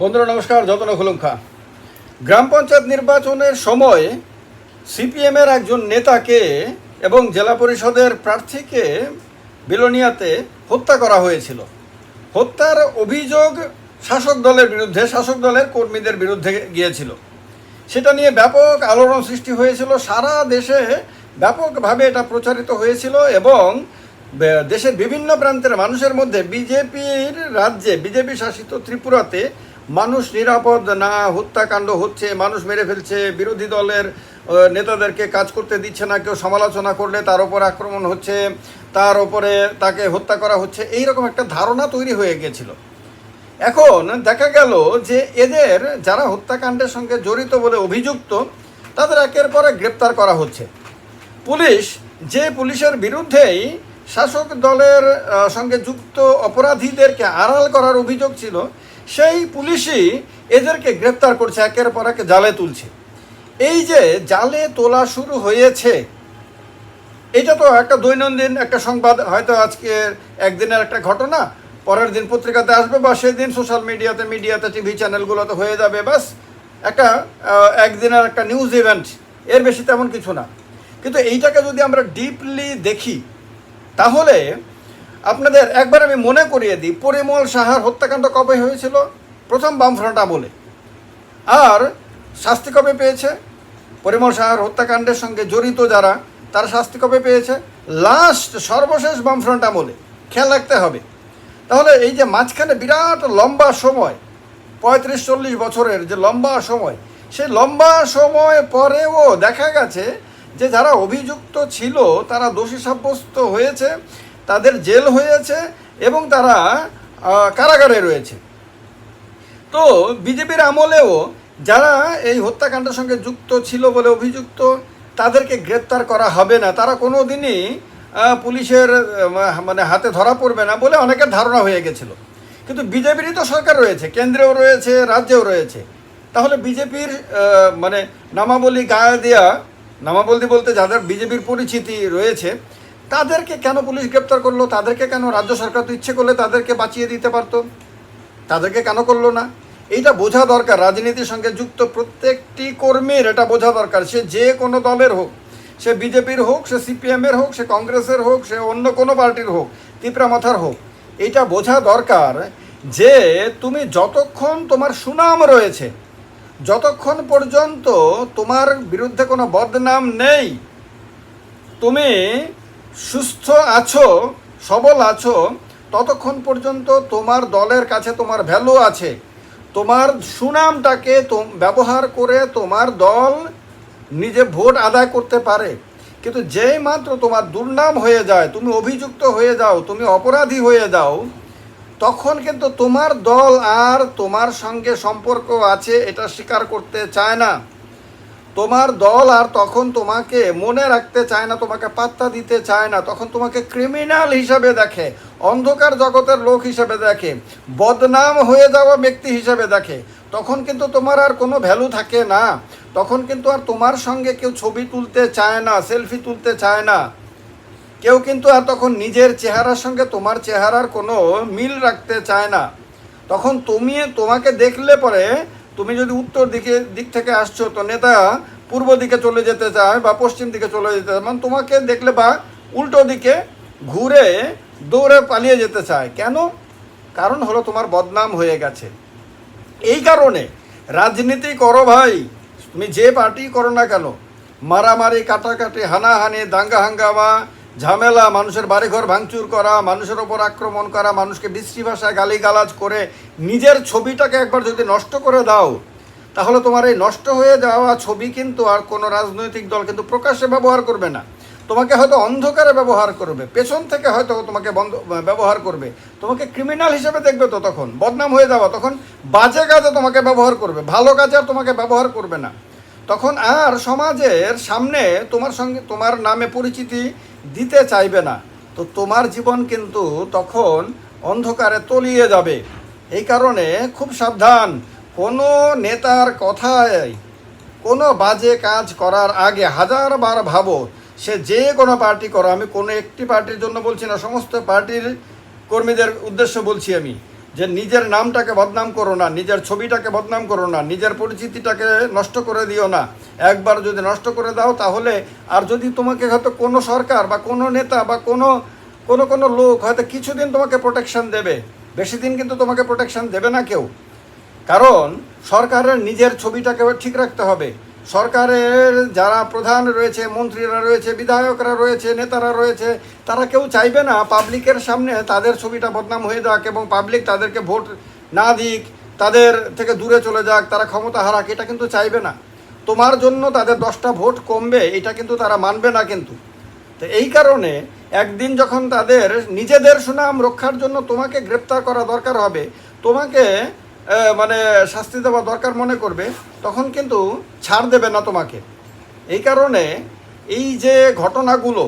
বন্ধুরা, নমস্কার, যতন খুলুমখা। গ্রাম পঞ্চায়েত নির্বাচনের সময় সিপিএমের একজন নেতাকে এবং জেলা পরিষদের প্রার্থীকে বিলোনিয়াতে হত্যা করা হয়েছিল। হত্যার অভিযোগ শাসক দলের বিরুদ্ধে, শাসক দলের কর্মীদের বিরুদ্ধে গিয়েছিল। সেটা নিয়ে ব্যাপক আলোড়ন সৃষ্টি হয়েছিল। সারা দেশে ব্যাপকভাবে এটা প্রচারিত হয়েছিল এবং দেশের বিভিন্ন প্রান্তের মানুষের মধ্যে, বিজেপির রাজ্যে, বিজেপি শাসিত ত্রিপুরাতে মানুষ নিরাপদ না, হত্যাকাণ্ড হচ্ছে, মানুষ মেরে ফেলছে, বিরোধী দলের নেতাদেরকে কাজ করতে দিচ্ছে না, কেউ সমালোচনা করলে তার ওপর আক্রমণ হচ্ছে, তার ওপরে তাকে হত্যা করা হচ্ছে, এইরকম একটা ধারণা তৈরি হয়ে গেছিল। এখন দেখা গেল যে এদের যারা হত্যাকাণ্ডের সঙ্গে জড়িত বলে অভিযুক্ত, তাদের একের পর গ্রেপ্তার করা হচ্ছে। পুলিশ যে পুলিশের বিরুদ্ধেই শাসক দলের সঙ্গে যুক্ত অপরাধীদেরকে আড়াল করার অভিযোগ ছিল সেই পুলিশই এদেরকে গ্রেপ্তার করছে, একের পর এক জালে তুলছে। এই যে জালে তোলা শুরু হয়েছে, এটা তো একটা দৈনন্দিন একটা সংবাদ, হয়তো আজকে একদিনের একটা ঘটনা, পরের দিন পত্রিকাতে আসবে বা সেদিন সোশ্যাল মিডিয়াতে মিডিয়াতে, টিভি চ্যানেলগুলোতে হয়ে যাবে বাস একটা একদিনের একটা নিউজ ইভেন্ট এর বেশি তেমন কিছু না। কিন্তু এইটাকে যদি আমরা ডিপলি দেখি, তাহলে আপনাদের একবার আমি মনে করিয়ে দিই, পরিমল সাহার হত্যাকাণ্ড কবে হয়েছিল? প্রথম বামফ্রন্ট আমলে। আর শাস্তি কবে পেয়েছে? পরিমল সাহার হত্যাকাণ্ডের সঙ্গে জড়িত যারা, তারা শাস্তি কবে পেয়েছে? লাস্ট, সর্বশেষ বামফ্রন্ট আমলে। খেয়াল রাখতে হবে। তাহলে এই যে মাঝখানে বিরাট লম্বা সময়, পঁয়ত্রিশ, চল্লিশ বছরের যে লম্বা সময়, সেই লম্বা সময় পরেও দেখা গেছে যে যারা অভিযুক্ত ছিল, তারা দোষী সাব্যস্ত হয়েছে। তাদের জেল হয়েছে এবং তারা কারাগারে রয়েছে। তো বিজেপির আমলেও যারা এই হত্যাকাণ্ডের সঙ্গে যুক্ত ছিল বলে অভিযুক্ত, তাদেরকে গ্রেপ্তার করা হবে না। তারা কোনো দিনই পুলিশের মানে হাতে ধরা পড়বে না বলে অনেকের ধারণা হয়ে গেছিল। কিন্তু বিজেপিরই তো সরকার রয়েছে, কেন্দ্রেও রয়েছে, রাজ্যেও রয়েছে। তাহলে বিজেপির মানে নামাবলী গায়ে দেয়া, নামাবলী বলতে যাদের বিজেপির পরিচিতি রয়েছে তাদেরকে কেন পুলিশ গ্রেপ্তার করল? তাদেরকে কেন রাজ্য সরকার তো ইচ্ছে করলে তাদেরকে বাঁচিয়ে দিতে পারতো? তাদেরকে কেন করল না? এইটা বোঝা দরকার। রাজনীতির সঙ্গে যুক্ত প্রত্যেকটি কর্মীর এটা বোঝা দরকার। সে যে কোনো দলের হোক, সে বিজেপির হোক, সে সিপিএমের হোক, সে কংগ্রেসের হোক, সে অন্য কোনো পার্টির হোক, তিপ্রা মাথার হোক এইটা বোঝা দরকার যে তুমি যতক্ষণ তোমার সুনাম রয়েছে, যতক্ষণ পর্যন্ত তোমার বিরুদ্ধে কোনো বদনাম নেই, তুমি সুস্থ আছো, সবল আছো, ততক্ষণ পর্যন্ত তোমার দলের কাছে তোমার ভ্যালু আছে। তোমার সুনামটাকে ব্যবহার করে তোমার দল নিজে ভোট আদায় করতে পারে। কিন্তু যেই মাত্র তোমার দুর্নাম হয়ে যায়, তুমি অভিযুক্ত হয়ে যাও, তুমি অপরাধী হয়ে যাও, তখন কিন্তু তোমার দল আর তোমার সঙ্গে সম্পর্ক আছে, এটা স্বীকার করতে চায় না। তোমার দল আর তখন তোমাকে মনে রাখতে চায় না, তোমাকে পাত্তা দিতে চায় না, তখন তোমাকে ক্রিমিনাল হিসাবে দেখে, অন্ধকার জগতের লোক হিসাবে দেখে, বদনাম হয়ে যাওয়া ব্যক্তি হিসাবে দেখে। তখন কিন্তু তোমার আর কোনো ভ্যালু থাকে না। তখন কিন্তু আর তোমার সঙ্গে কেউ ছবি তুলতে চায় না, সেলফি তুলতে চায় না। কেউ কিন্তু আর তখন নিজের চেহারার সঙ্গে তোমার চেহারার কোনো মিল রাখতে চায় না। তখন তুমি তোমাকে দেখলে পরে তুমি যদি উত্তর দিকে, দিক থেকে আসছো, তো নেতা পূর্ব দিকে চলে যেতে চায় বা পশ্চিম দিকে চলে যেতে চায় মানে তোমাকে দেখলে বা উল্টো দিকে ঘুরে দৌড়ে পালিয়ে যেতে চায়। কেন? কারণ হলো তোমার বদনাম হয়ে গেছে। এই কারণে রাজনীতি করো ভাই, তুমি যে পার্টি করো না কেন, মারামারি, কাটাকাটি, হানাহানি দাঙ্গা হাঙ্গামা ঝামেলা, মানুষের বাড়িঘর ভাঙচুর করা, মানুষের ওপর আক্রমণ করা, মানুষকে বিশ্রী ভাষায় গালিগালাজ করে নিজের ছবিটাকে একবার যদি নষ্ট করে দাও, তাহলে তোমার এই নষ্ট হয়ে যাওয়া ছবি কিন্তু আর কোনো রাজনৈতিক দল কিন্তু প্রকাশ্যে ব্যবহার করবে না। তোমাকে হয়তো অন্ধকারে ব্যবহার করবে, পেছন থেকে হয়তো তোমাকে বন্ধ, ব্যবহার করবে। তোমাকে ক্রিমিনাল হিসেবে দেখবে তো তখন, বদনাম হয়ে যাওয়া, তখন বাজে কাজে তোমাকে ব্যবহার করবে, ভালো কাজে আর তোমাকে ব্যবহার করবে না। তখন আর সমাজের সামনে তোমার সঙ্গে তোমার নামে পরিচিতি দিতে চাইবে না। তো তোমার জীবন কিন্তু তখন অন্ধকারে তলিয়ে যাবে। এই কারণে খুব সাবধান। কোনো নেতার কথায়, কোনো বাজে কাজ করার আগে হাজার বার ভাবো, সে যে কোনো পার্টি করো। আমি কোনো একটি পার্টির জন্য বলছি না, সমস্ত পার্টির কর্মীদের উদ্দেশ্য বলছি আমি। যে নিজের নামটাকে বদনাম করো না, নিজের ছবিটাকে বদনাম করো না, নিজের পরিচিতিটাকে নষ্ট করে দিও না। একবার যদি নষ্ট করে দাও তাহলে, আর যদি তোমাকে হয়তো কোনো সরকার বা কোনো নেতা বা কোনো কোনো কোনো লোক হয়তো কিছুদিন তোমাকে প্রোটেকশন দেবে, বেশি দিন কিন্তু তোমাকে প্রোটেকশন দেবে না কেউ। কারণ সরকারের নিজের ছবিটাকে ঠিক রাখতে হবে। সরকারের যারা প্রধান রয়েছে, মন্ত্রীরা রয়েছে, বিধায়করা রয়েছে, নেতারা রয়েছে, তারা কেউ চাইবে না পাবলিকের সামনে তাদের ছবিটা বদনাম হয়ে যাক এবং পাবলিক তাদেরকে ভোট না দিক, তাদের থেকে দূরে চলে যাক, তারা ক্ষমতা হারাক, এটা কিন্তু চাইবে না। তোমার জন্য তাদের দশটা ভোট কমবে, এটা কিন্তু তারা মানবে না কিন্তু। তো এই কারণে একদিন যখন তাদের নিজেদের সুনাম রক্ষার জন্য তোমাকে গ্রেপ্তার করা দরকার হবে, তোমাকে মানে শাস্তি দেওয়া দরকার মনে করবে, তখন কিন্তু ছাড় দেবে না তোমাকে। এই কারণে এই যে ঘটনাগুলো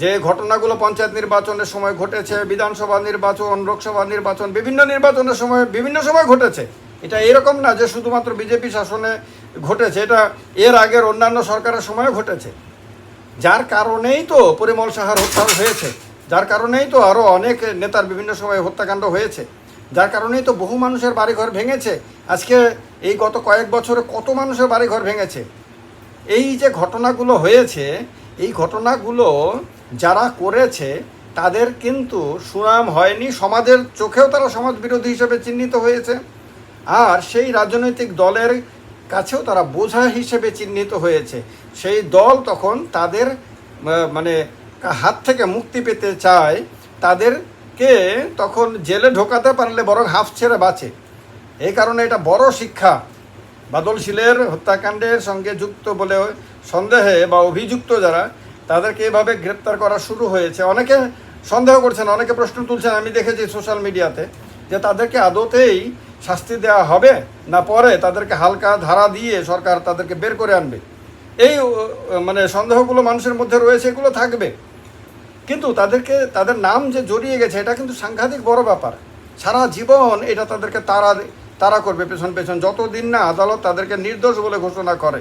যে ঘটনাগুলো পঞ্চায়েত নির্বাচনের সময় ঘটেছে, বিধানসভা নির্বাচন, লোকসভা নির্বাচন, বিভিন্ন নির্বাচনের সময়, বিভিন্ন সময় ঘটেছে, এটা এরকম না যে শুধুমাত্র বিজেপি শাসনে ঘটেছে, এটা এর আগের অন্যান্য সরকারের সময় ঘটেছে। যার কারণেই তো পরিমল সাহার হত্যা হয়েছে, যার কারণেই তো আরও অনেক নেতার বিভিন্ন সময় হত্যাকাণ্ড হয়েছে। যার কারণেই তো বহু মানুষের বাড়িঘর ভেঙেছে। আজকে এই গত কয়েক বছরে কত মানুষের বাড়িঘর ভেঙেছে। এই যে ঘটনাগুলো হয়েছে, এই ঘটনাগুলো যারা করেছে, তাদের কিন্তু সুনাম হয়নি। সমাজের চোখেও তারা সমাজ বিরোধী হিসেবে চিহ্নিত হয়েছে। আর সেই রাজনৈতিক দলের কাছেও তারা বোঝা হিসেবে চিহ্নিত হয়েছে। সেই দল তখন তাদের মানে হাত থেকে মুক্তি পেতে চায় তাদেরকে তখন জেলে ঢোকাতে পারলে বরং হাফ ছেড়ে বাঁচে। এই কারণে এটা বড় শিক্ষা। বাদলশীলের হত্যাকাণ্ডের সঙ্গে যুক্ত বলে সন্দেহে বা অভিযুক্ত যারা, তাদেরকে এভাবে গ্রেপ্তার করা শুরু হয়েছে। অনেকে সন্দেহ করছেন, অনেকে প্রশ্ন তুলছেন, আমি দেখেছি সোশ্যাল মিডিয়াতে, যে তাদেরকে আদতেই শাস্তি দেওয়া হবে না পরে তাদেরকে হালকা ধারা দিয়ে সরকার তাদেরকে বের করে আনবে। এই মানে সন্দেহগুলো মানুষের মধ্যে রয়েছে, এগুলো থাকবে। কিন্তু তাদেরকে, তাদের নাম যে জড়িয়ে গেছে, এটা কিন্তু সাংঘাতিক বড় ব্যাপার। সারা জীবন এটা তাদেরকে তারা তারা করবে পেছন পেছন। যতদিন না আদালত তাদেরকে নির্দোষ বলে ঘোষণা করে।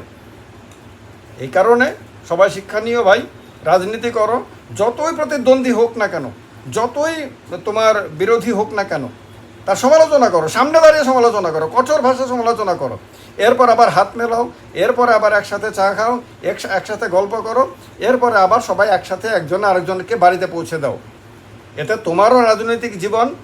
এই কারণে সবাই শিক্ষা নিও ভাই, রাজনীতি করো। যতই প্রতিদ্বন্দ্বী হোক না কেন, যতই তোমার বিরোধী হোক না কেন তার সমালোচনা করো, সামনে দাঁড়িয়ে সমালোচনা করো, কঠোর ভাষা সমালোচনা করো। এরপর আবার হাত মেলাও, এরপর আবার একসাথে চা খাও এক- একসাথে গল্প করো, এরপরে আবার সবাই একসাথে একজন আরেকজনকে বাড়িতে পৌঁছে দাও। এতে তোমারও রাজনৈতিক জীবন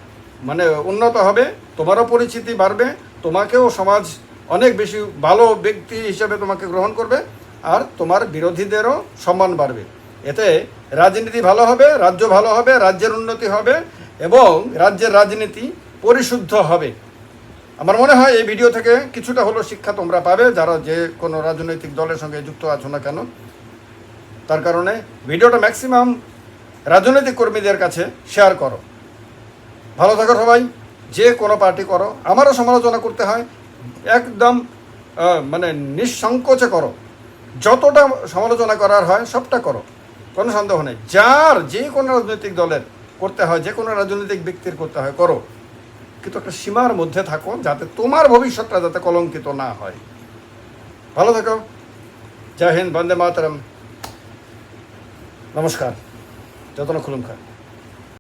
মানে উন্নত হবে, তোমারও পরিচিতি বাড়বে, তোমাকেও সমাজ অনেক বেশি ভালো ব্যক্তি হিসেবে তোমাকে গ্রহণ করবে, আর তোমার বিরোধীদেরও সম্মান বাড়বে। এতে রাজনীতি ভালো হবে, রাজ্য ভালো হবে, রাজ্যের উন্নতি হবে, এবং রাজ্যের রাজনীতি পরিশুদ্ধ হবে। আমার মনে হয় এই ভিডিও থেকে কিছুটা হলো শিক্ষা তোমরা পাবে, যারা যে কোনো রাজনৈতিক দলের সঙ্গে যুক্ত আছো না কেন। তার কারণে ভিডিওটা ম্যাক্সিমাম রাজনৈতিক কর্মীদের কাছে শেয়ার করো। ভালো থাকো সবাই, যে কোনো পার্টি করো। আমারও সমালোচনা করতে হয়, একদম মানে নিঃসংকোচে করো। যতটা সমালোচনা করার হয়, সবটা করো। কোনো সন্দেহ নেই। যার যে কোনো রাজনৈতিক দলের করতে হয়, যে কোনো রাজনৈতিক ব্যক্তির করতে হয়, করো। কিন্তু একটা সীমার মধ্যে থাকো যাতে তোমার ভবিষ্যৎটা যাতে কলঙ্কিত না হয়। ভালো থাকো। জয় হিন্দ, বন্দে মাতরম। নমস্কার। যতন খুলুম খা